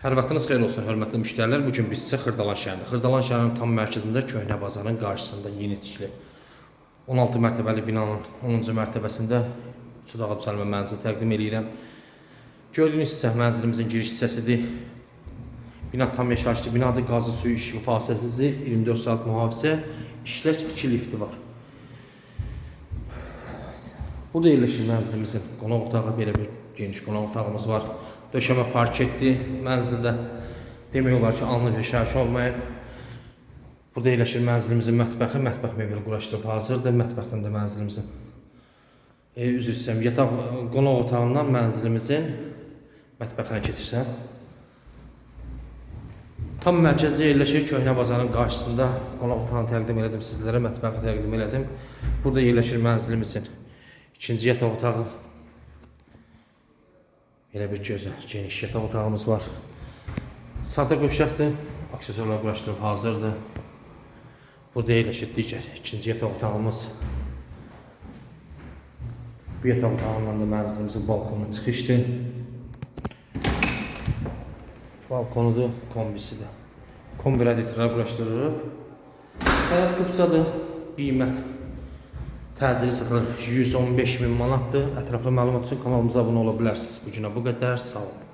Hər vaxtınız xeyir olsun, hörmətli müştərilər. Bu gün biz sizə Xırdalan şəhərində, Xırdalan şəhərinin tam mərkəzində Köhnə bazarın qarşısında yeni tikili 16 mərtəbəli binanın 10-cu mərtəbəsində Sudağa düzəlmə mənzili təqdim edirəm. Gördüyünüz hissə mənzilimizin giriş hissəsidir. Bina tam yaşayışlı binadır. Qazı suyu işığı fasiləsiz 24 saat mühafizə, işlək 2 lifti var. Burada yerləşir mənzilimizin qonaq otağı, belə bir geniş qonaq otağımız var. Döşəmə parketli mənzildə demək olar ki, anlı yaşayış olmayıb. Burada yerləşir mənzilimizin mətbəxi, mətbəx mebeli quraşdırıb hazırdır. Mətbəxdən də mənzilimizin e, üzr istəyirəm, yataq qonaq otağından mənzilimizin mətbəxinə keçirsən. Tam mərkəzdə yerləşir Köhnə bazarın qarşısında qonaq otağını təqdim elədim sizlərə, mətbəxi təqdim elədim. Burada yerləşir mənzilimizin ikinci yataq otağı. Belə bir gözəl, geniş yataq otağımız var. Sadə qövşəkdir, aksesuarlar quraşdırıb hazırdır. Burada yerləşir digər ikinci yataq otağımız. Bu yataq otağından da mənzilimizin balkonuna çıxışdır. Balkonudur, kombisidir. Kombi radiatorlar quraşdırılıb. Sənət qıpçadır, qiymət təcili satılır 115 min manatdır. Ətraflı məlumat üçün kanalımıza abunə ola bilərsiniz. Bu günə bu qədər, sağ olun.